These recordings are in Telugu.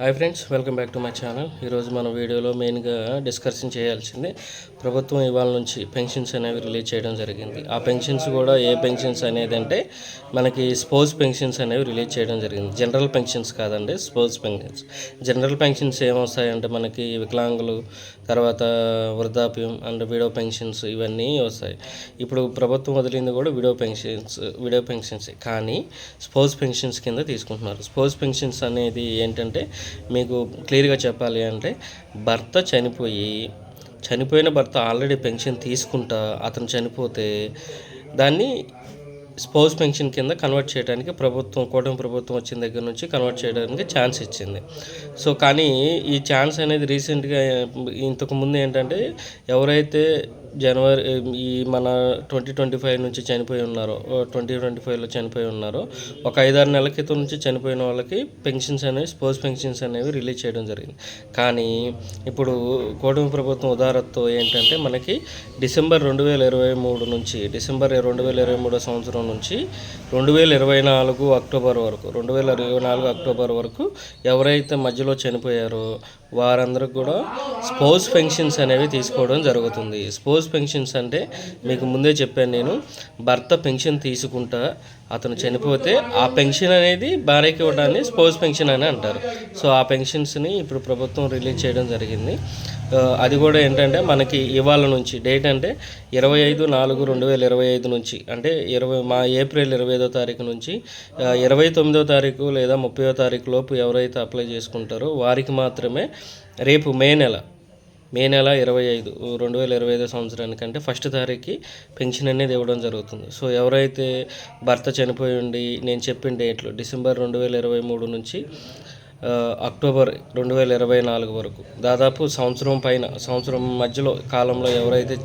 Hi friends welcome back to my channel. ఈరోజు మన వీడియోలో మెయిన్గా డిస్కషన్ చేయాల్సింది ప్రభుత్వం ఇవాళ నుంచి పెన్షన్స్ అనేవి రిలీజ్ చేయడం జరిగింది. ఆ పెన్షన్స్ కూడా ఏ పెన్షన్స్ అనేది అంటే మనకి స్పోర్ట్స్ పెన్షన్స్ అనేవి రిలీజ్ చేయడం జరిగింది. జనరల్ పెన్షన్స్ కాదండి స్పోర్ట్స్ పెన్షన్స్. జనరల్ పెన్షన్స్ ఏమొస్తాయంటే మనకి వికలాంగులు తర్వాత వృద్ధాప్యం అండ్ విడో పెన్షన్స్ ఇవన్నీ వస్తాయి. ఇప్పుడు ప్రభుత్వం వదిలింది కూడా విడో పెన్షన్స్ విడో పెన్షన్స్. కానీ స్పోర్ట్స్ పెన్షన్స్ కింద తీసుకుంటున్నారు. స్పోర్ట్స్ పెన్షన్స్ అనేది ఏంటంటే మీకు క్లియర్గా చెప్పాలి అంటే భర్త చనిపోయి చనిపోయిన భర్త ఆల్రెడీ పెన్షన్ తీసుకుంటా అతను చనిపోతే దాన్ని స్పౌస్ పెన్షన్ కింద కన్వర్ట్ చేయడానికి ప్రభుత్వం కూటమి ప్రభుత్వం వచ్చిన దగ్గర నుంచి కన్వర్ట్ చేయడానికి ఛాన్స్ ఇచ్చింది. సో కానీ ఈ ఛాన్స్ అనేది రీసెంట్గా ఇంతకుముందు ఏంటంటే ఎవరైతే జనవరి ఈ మన ట్వంటీ ట్వంటీ ఫైవ్ నుంచి చనిపోయి ఉన్నారో ట్వంటీ ట్వంటీ ఫైవ్లో చనిపోయి ఉన్నారో ఒక ఐదారు నెలల క్రితం నుంచి చనిపోయిన వాళ్ళకి పెన్షన్స్ అనేవి స్పోర్ట్స్ పెన్షన్స్ అనేవి రిలీజ్ చేయడం జరిగింది. కానీ ఇప్పుడు కూటమి ప్రభుత్వం ఉదారతతో ఏంటంటే మనకి డిసెంబర్ రెండు వేల ఇరవై మూడు నుంచి డిసెంబర్ రెండు వేల ఇరవై మూడో సంవత్సరం నుంచి రెండు వేల ఇరవై నాలుగు అక్టోబర్ వరకు రెండు వేల ఇరవై నాలుగు అక్టోబర్ వరకు ఎవరైతే మధ్యలో చనిపోయారో వారందరికి కూడా స్పోర్ట్స్ పెన్షన్స్ అనేవి తీసుకోవడం జరుగుతుంది. స్పోర్ట్స్ పెన్షన్స్ అంటే మీకు ముందే చెప్పాను నేను భర్త పెన్షన్ తీసుకుంటా అతను చనిపోతే ఆ పెన్షన్ అనేది భార్యకి ఇవ్వడాన్ని స్పోర్ట్స్ పెన్షన్ అని అంటారు. సో ఆ పెన్షన్స్ని ఇప్పుడు ప్రభుత్వం రిలీజ్ చేయడం జరిగింది. అది కూడా ఏంటంటే మనకి ఇవాళ నుంచి డేట్ అంటే ఇరవై ఐదు నాలుగు రెండు వేల ఇరవై ఐదు నుంచి అంటే ఇరవై మా ఏప్రిల్ ఇరవై ఐదో తారీఖు నుంచి ఇరవై తొమ్మిదో తారీఖు లేదా ముప్పయో తారీఖు లోపు ఎవరైతే అప్లై చేసుకుంటారో వారికి మాత్రమే రేపు మే నెల మే నెల ఇరవై ఐదు రెండు వేల ఇరవై ఐదో సంవత్సరానికంటే ఫస్ట్ తారీఖుకి పెన్షన్ అనేది ఇవ్వడం జరుగుతుంది. సో ఎవరైతే భర్త చనిపోయి ఉండి నేను చెప్పిన డేట్లు డిసెంబర్ రెండు వేల ఇరవై మూడు నుంచి అక్టోబర్ రెండు వేల ఇరవై నాలుగు వరకు. దాదాపు సంవత్సరం పైన సంవత్సరం మధ్యలో కాలంలో ఎవరైతే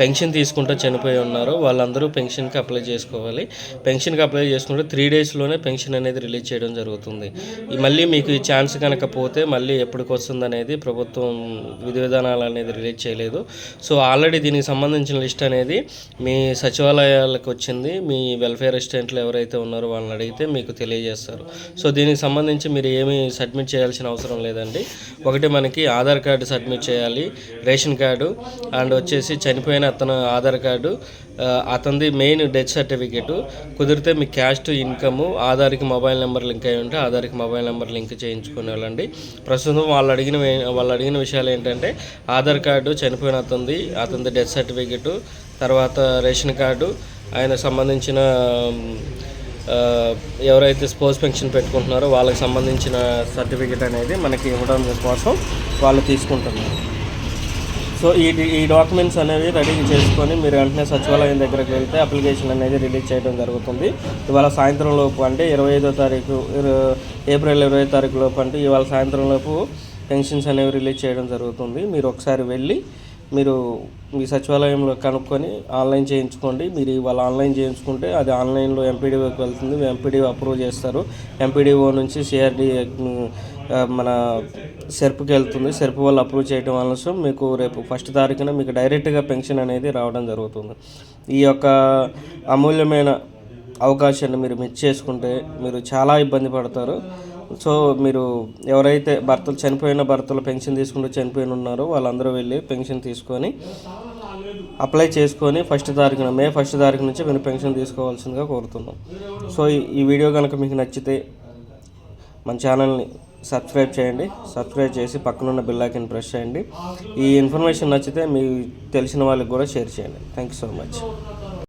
పెన్షన్ తీసుకుంటూ చనిపోయి ఉన్నారో వాళ్ళందరూ పెన్షన్కి అప్లై చేసుకోవాలి. పెన్షన్కి అప్లై చేసుకుంటే త్రీ డేస్లోనే పెన్షన్ అనేది రిలీజ్ చేయడం జరుగుతుంది. మళ్ళీ మీకు ఈ ఛాన్స్ కనుక పోతే మళ్ళీ ఎప్పటికి వస్తుంది అనేది ప్రభుత్వం విధి విధానాలు అనేది రిలీజ్ చేయలేదు. సో ఆల్రెడీ దీనికి సంబంధించిన లిస్ట్ అనేది మీ సచివాలయాలకు వచ్చింది. మీ వెల్ఫేర్ అసిస్టెంట్లు ఎవరైతే ఉన్నారో వాళ్ళని అడిగితే మీకు తెలియజేస్తారు. సో దీనికి సంబంధించి మీరు ఏమి సబ్మిట్ చేయాల్సిన అవసరం లేదండి. ఒకటి మనకి ఆధార్ కార్డు సబ్మిట్ చేయాలి రేషన్ కార్డు అండ్ వచ్చేసి చనిపోయిన అతను ఆధార్ కార్డు అతనిది మెయిన్ డెత్ సర్టిఫికేట్. కుదిరితే మీ క్యాస్ట్ ఇన్కమ్ ఆధార్కి మొబైల్ నెంబర్ లింక్ అయి ఉంటే ఆధార్కి మొబైల్ నెంబర్ లింక్ చేయించుకునే వాళ్ళండి ప్రస్తుతం వాళ్ళు అడిగిన వాళ్ళు అడిగిన విషయాలు ఏంటంటే ఆధార్ కార్డు చనిపోయిన అతనిది అతనిది డెత్ సర్టిఫికేట్ తర్వాత రేషన్ కార్డు ఆయన సంబంధించిన ఎవరైతే స్పోర్ట్స్ పెన్షన్ పెట్టుకుంటున్నారో వాళ్ళకి సంబంధించిన సర్టిఫికేట్ అనేది మనకి ఇవ్వడం కోసం వాళ్ళు తీసుకుంటున్నారు. సో ఈ ఈ డాక్యుమెంట్స్ అనేవి రెడీ చేసుకొని మీరు వెంటనే సచివాలయం దగ్గరికి వెళ్తే అప్లికేషన్ అనేది రిలీజ్ చేయడం జరుగుతుంది. ఇవాళ సాయంత్రం లోపు అంటే ఇరవై ఐదో తారీఖు ఏప్రిల్ ఇరవై తారీఖు లోపు అంటే ఇవాళ సాయంత్రం లోపు పెన్షన్స్ అనేవి రిలీజ్ చేయడం జరుగుతుంది. మీరు ఒకసారి వెళ్ళి మీరు మీ సచివాలయంలో కనుక్కొని ఆన్లైన్ చేయించుకోండి. మీరు ఇవాళ ఆన్లైన్ చేయించుకుంటే అది ఆన్లైన్లో ఎంపీడీఓకి వెళ్తుంది. ఎంపీడీఓ అప్రూవ్ చేస్తారు. ఎంపీడీఓ నుంచి సిఆర్డీ మన సెర్ప్కి వెళ్తుంది. సెర్ప్ వాళ్ళు అప్రూవ్ చేయడం వల్ల మీకు రేపు ఫస్ట్ తారీఖున మీకు డైరెక్ట్గా పెన్షన్ అనేది రావడం జరుగుతుంది. ఈ యొక్క అమూల్యమైన అవకాశాన్ని మీరు మిస్ చేసుకుంటే మీరు చాలా ఇబ్బంది పడతారు. సో మీరు ఎవరైతే భర్తలు చనిపోయిన భర్తలు పెన్షన్ తీసుకుంటూ చనిపోయిన ఉన్నారో వాళ్ళందరూ వెళ్ళి పెన్షన్ తీసుకొని అప్లై చేసుకొని ఫస్ట్ తారీఖున మే ఫస్ట్ తారీఖు నుంచి మీరు పెన్షన్ తీసుకోవాల్సిందిగా కోరుతున్నాం. సో ఈ- ఈ వీడియో కనుక మీకు నచ్చితే మన ఛానల్ని సబ్స్క్రైబ్ చేయండి. సబ్స్క్రైబ్ చేసి పక్కనున్న బిల్ ఐకన్ ప్రెస్ చేయండి. ఈ ఇన్ఫర్మేషన్ నచ్చితే మీకు తెలిసిన వాళ్ళకి కూడా షేర్ చేయండి. Thank you so much